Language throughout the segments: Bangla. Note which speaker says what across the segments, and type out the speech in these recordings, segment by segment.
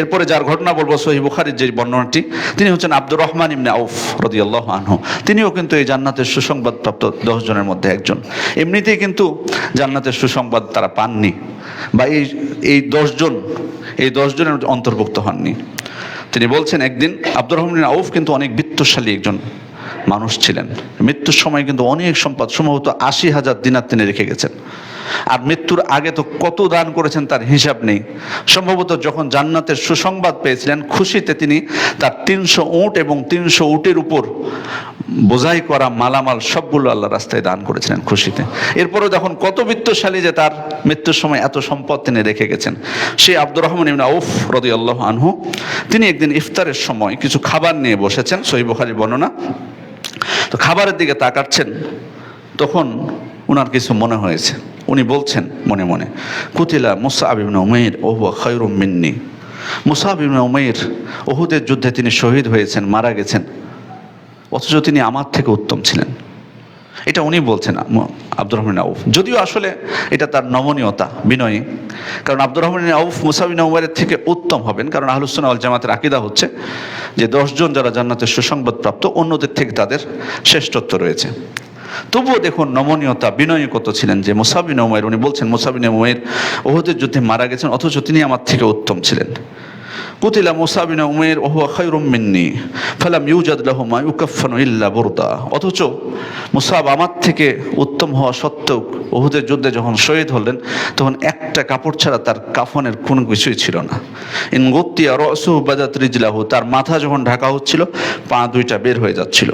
Speaker 1: এরপরে যার ঘটনা বলব সহি বুখারির যে বর্ণনাটি, তিনি হচ্ছেন আব্দুর রহমান ইমনে আউফ রদিয়াল্লাহ আনহু। তিনিও কিন্তু এই জান্নাতের সুসংবাদপ্রাপ্ত দশ জনের মধ্যে একজন। এমনিতেই কিন্তু জান্নাতের সুসংবাদ তারা পাননি বা এই এই দশজন এই দশজনের অন্তর্ভুক্ত হননি। তিনি বলছেন, একদিন আব্দুর রহমান আউফ কিন্তু অনেক বিত্তশালী একজন মানুষ ছিলেন। মৃত্যুর সময় কিন্তু অনেক সম্পদ, সম্ভবত আশি হাজার দিনার তিনি রেখে গেছেন। আর মৃত্যুর আগে তো কত দান করেছেন তার হিসাব নেই। সম্ভবত যখন জান্নাতের সুসংবাদ পেয়েছিলেন, খুশিতে তিনি তার তিনশো উট এবং তিনশো উটের উপর বোঝাই করা মালামাল সবগুলো আল্লাহ রাস্তায় দান করেছিলেন খুশিতে। এরপরও যখন কত বিত্তশালী যে তার মৃত্যুর সময় এত সম্পদ তিনি রেখে গেছেন, সেই আব্দুর রহমান ইবনে আউফ রদি আল্লাহ আনহু, তিনি একদিন ইফতারের সময় কিছু খাবার নিয়ে বসেছেন, সহি বুখারী বর্ণনা। তো খাবারের দিকে তাকাচ্ছেন, তখন ওনার কিছু মনে হয়েছে। উনি বলছেন মনে মনে, কুতিলা মুসা আবিন উমের ওহুয়া খৈরুম মিন্নি। মুসা আবিন উমের ওহুদের যুদ্ধে তিনি শহীদ হয়েছেন, মারা গেছেন। অথচ তিনি আমার থেকে উত্তম ছিলেন। এটা উনি বলছেন আব্দুর রহমান আউফ। যদিও আসলে এটা তার নমনীয়তা, বিনয়ী। কারণ আব্দুর রহমান আউফ মুসাবিন উমারের থেকে উত্তম হবেন, কারণ আহলুসুন আল জামাতের আকিদা হচ্ছে যে দশজন যারা জান্নাতের সুসংবাদ প্রাপ্ত অন্যদের থেকে তাদের শ্রেষ্ঠত্ব রয়েছে। তবুও দেখুন নমনীয়তা বিনয় কত ছিলেন যে মুসাবিন উমের উনি বলছেন মুসাবিন উমের ওহদের যুদ্ধে মারা গেছেন, অথচ তিনি আমার থেকে উত্তম ছিলেন। কুতিলা মুসা বিন উমের ওহুয়া খায়রুম মিন্নি, ফালাম ইউজাদ লাহু মা ইউকাফফানু ইল্লা বুরদা। অথচ মুসাব আমার থেকে উত্তম হওয়া সত্ত্বেও ওহুদের যুদ্ধে যখন শহীদ হলেন, তখন একটা কাপড় ছাড়া তার কাফনের কোনো কিছুই ছিল না। ইন গত্তিয়া রসু বাজাত রিজলাহু, তার মাথা যখন ঢাকা হচ্ছিল, পা দুইটা বের হয়ে যাচ্ছিল।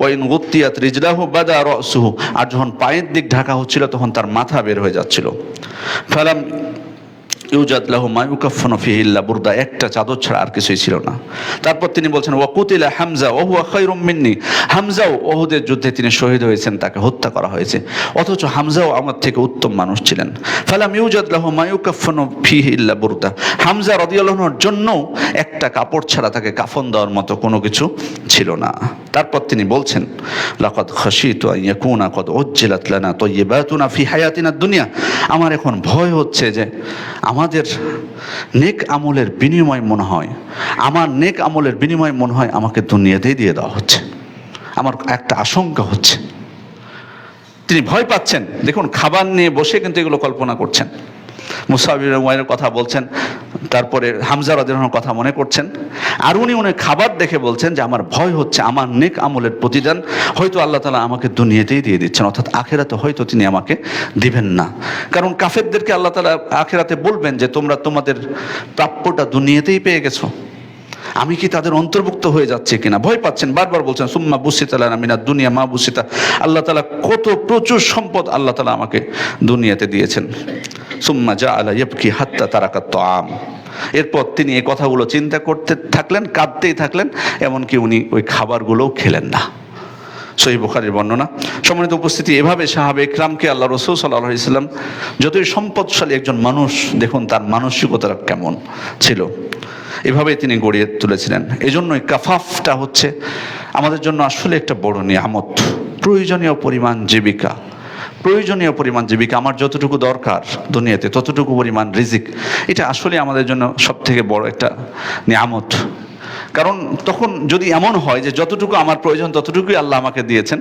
Speaker 1: ও ইন গত্তিয়াত রিজলাহু বাদা রসুহু, আর যখন পায়ের দিক ঢাকা হচ্ছিল, তখন তার মাথা বের হয়ে যাচ্ছিল। ফালাম ইউজাদ লাহু মায়ুকাফানু ফিহি ইল্লা একটা চাদর ছাড়া আর কিছুই ছিল না। তারপর তিনি বলছেন, ওয়াকুতিলা হামজা, ওহু খায়রুম মিন্নি। হামজাও ওহুদের যুদ্ধে তিনি শহীদ হয়েছেন, তাকে হত্যা করা হয়েছে। অথচ হামজাও আমার থেকে উত্তম মানুষ ছিলেন। ফালাম ইউজাদ লাহু মায়ুকাফানু ফিহি ইল্লা বুরদা। হামজা রাদিয়াল্লাহুর জন্য একটা কাপড় ছাড়া তাকে কাফন দেওয়ার মতো কোনো কিছু ছিল না। তারপর তিনি বলছেন, লাকাদ আন ইয়াকুনা কদ উজ্জিলাত লানা তাইয়্যিবাতুনা ফি হায়াতিনা দুনিয়া। আমার এখন ভয় হচ্ছে যে আমাদের নেক আমলের বিনিময় মনে হয়, আমার নেক আমলের বিনিময় মনে হয় আমাকে দুনিয়াতেই দিয়ে দেওয়া হচ্ছে। আমার একটা আশঙ্কা হচ্ছে। তিনি ভয় পাচ্ছেন। দেখুন, খাবার নিয়ে বসে কিন্তু এগুলো কল্পনা করছেন। উমায়ের কথা বলছেন তারপরে হামজা রাদিয়াল্লাহুর কথা মনে করছেন। আর উনি উনি খাবার দেখে বলছেন যে, আমার ভয় হচ্ছে, আমার নেক আমলের প্রতিদান হয়তো আল্লাহ তালা আমাকে দুনিয়াতেই দিয়ে দিচ্ছেন, অর্থাৎ আখেরাতে হয়তো তিনি আমাকে দিবেন না। কারণ কাফেরদেরকে আল্লাহ তালা আখেরাতে বলবেন যে, তোমরা তোমাদের প্রাপ্যটা দুনিয়াতেই পেয়ে গেছো। আমি কি তাদের অন্তর্ভুক্ত হয়ে যাচ্ছে কিনা? ভয় পাচ্ছেন, বারবার বলছেন, সুম্মা বুসিতা লানা মিনা দুনিয়া, মা বুসিতা। আল্লাহ তালা কত প্রচুর সম্পদ আল্লাহ তালা আমাকে দুনিয়াতে দিয়েছেন। সুম্মা যা আলা ইয়বকি হাত্তা তারাকাত আম এরপর তিনি এই কথাগুলো চিন্তা করতে থাকলেন, কাঁদতেই থাকলেন, এমনকি উনি ওই খাবারগুলোও খেলেন না। সহি বুখারির বর্ণনা, সম্মানিত উপস্থিতি, এভাবে সাহাবে ইকরামকে আল্লাহ রসুল সাল্লাহ ইসলাম যতই সম্পদশালী একজন মানুষ, দেখুন তার মানসিকতা কেমন ছিল। এভাবে তিনি গড়িয়ে তুলেছিলেন। এই জন্যই কাফাফটা হচ্ছে আমাদের জন্য আসলে একটা বড় নিয়ামত। প্রয়োজনীয় পরিমাণ জীবিকা। প্রয়োজনীয় পরিমাণ জীবিকা, আমার যতটুকু দরকার দুনিয়াতে, ততটুকু পরিমাণ রিজিক, এটা আসলে আমাদের জন্য সব থেকে বড় একটা নিয়ামত। কারণ তখন যদি এমন হয় যে যতটুকু আমার প্রয়োজন, ততটুকুই আল্লাহ আমাকে দিয়েছেন,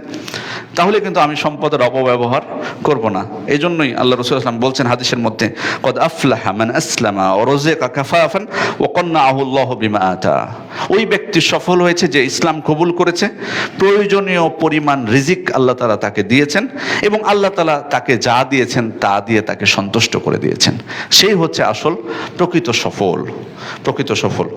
Speaker 1: তাহলে কিন্তু আমি সম্পদের অপব্যবহার করব না। এই জন্যই আল্লাহ রসুল আসলাম বলছেন হাদিসের মধ্যে, কদ আফলাহা মান আসলামা ও রোজেকা কাফাফান ও কন্যা আহুল্লাহ বিমা আতা। ওই ব্যক্তি সফল হয়েছে যে ইসলাম কবুল করেছে, প্রয়োজনীয় পরিমাণ রিজিক আল্লাহ তালা তাকে দিয়েছেন এবং আল্লাহ তালা তাকে যা দিয়েছেন তা দিয়ে তাকে সন্তুষ্ট করে দিয়েছেন। সেই হচ্ছে আসল প্রকৃত সফল প্রকৃত সফল।